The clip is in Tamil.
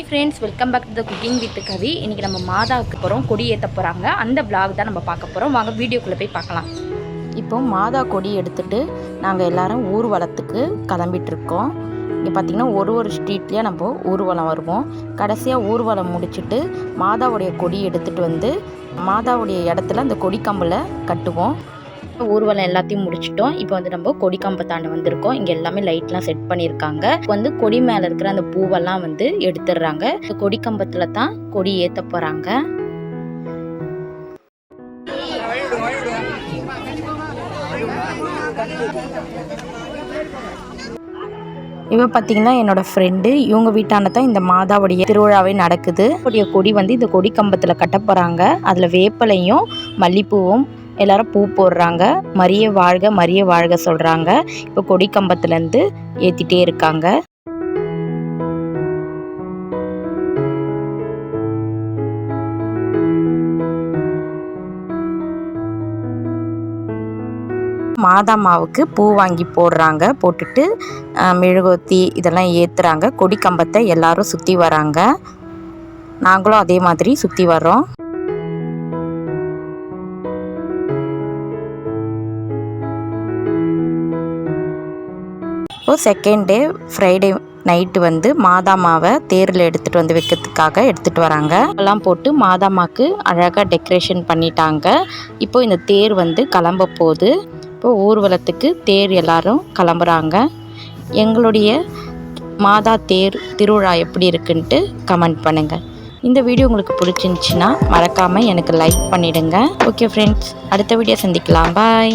Hi friends welcome back to the cooking with Kavi இன்றைக்கி நம்ம மாதாவுக்கு போகிறோம் கொடி ஏற்ற போகிறாங்க அந்த vlog தான் நம்ம பார்க்க போகிறோம் வாங்க வீடியோக்குள்ளே போய் பார்க்கலாம். இப்போ மாதா கொடி எடுத்துட்டு நாங்கள் எல்லோரும் ஊர்வலத்துக்கு கிளம்பிட்டுருக்கோம். இங்கே பார்த்திங்கன்னா ஒரு ஒரு ஸ்ட்ரீட்லேயே நம்ம ஊர்வலம் வருவோம். கடைசியாக ஊர்வலம் முடிச்சுட்டு மாதாவுடைய கொடி எடுத்துகிட்டு வந்து மாதாவுடைய இடத்துல அந்த கொடி கம்பில் கட்டுவோம். ஊர்வலம் எல்லாத்தையும் முடிச்சிட்டோம். இப்போ வந்து நம்ம கொடி கம்பத்தாண்ட வந்திருக்கோம். இங்கே எல்லாமே லைட்லாம் செட் பண்ணியிருக்காங்க. இப்போ வந்து கொடி மேலே இருக்கிற அந்த பூவெல்லாம் வந்து எடுத்துடுறாங்க. இந்த கொடி கம்பத்தில் தான் கொடி ஏற்ற போகிறாங்க இவ பார்த்தீங்கன்னா என்னோட ஃப்ரெண்டு இவங்க வீட்டாண்ட தான் இந்த மாதாவுடைய திருவிழாவே நடக்குது. உடைய கொடி வந்து இந்த கொடி கம்பத்தில் கட்ட போகிறாங்க அதில் வேப்பலையும் மல்லிப்பூவும் எல்லாரும் பூ போடுறாங்க. மரிய வாழ்க மரிய வாழ்க சொல்கிறாங்க இப்போ கொடி கம்பத்துலேருந்து ஏற்றிட்டே இருக்காங்க. மாதாமாவுக்கு பூ வாங்கி போடுறாங்க. போட்டுட்டு மெழுகுத்தி மெழுகுவர்த்தி இதெல்லாம் ஏற்றுறாங்க கொடி கம்பத்தை எல்லாரும் சுற்றி வராங்க. நாங்களும் அதே மாதிரி சுற்றி வர்றோம். அப்போது செகண்ட் டே ஃப்ரைடே நைட்டு வந்து மாதாமாவை தேரில் எடுத்துகிட்டு வந்து வைக்கிறதுக்காக எடுத்துகிட்டு வராங்க. எல்லாம் போட்டு மாதாமாக்கு அழகாக டெக்கரேஷன் பண்ணிட்டாங்க. இப்போது இந்த தேர் வந்து கிளம்ப போகுது. இப்போ ஊர்வலத்துக்கு தேர் எல்லாரும் கிளம்புறாங்க. எங்களுடைய மாதா தேர் திருவிழா எப்படி இருக்குன்ட்டு கமெண்ட் பண்ணுங்கள் இந்த வீடியோ உங்களுக்கு பிடிச்சிருந்துச்சின்னா மறக்காமல் எனக்கு லைக் பண்ணிவிடுங்க ஓகே ஃப்ரெண்ட்ஸ் அடுத்த வீடியோ சந்திக்கலாம். பாய்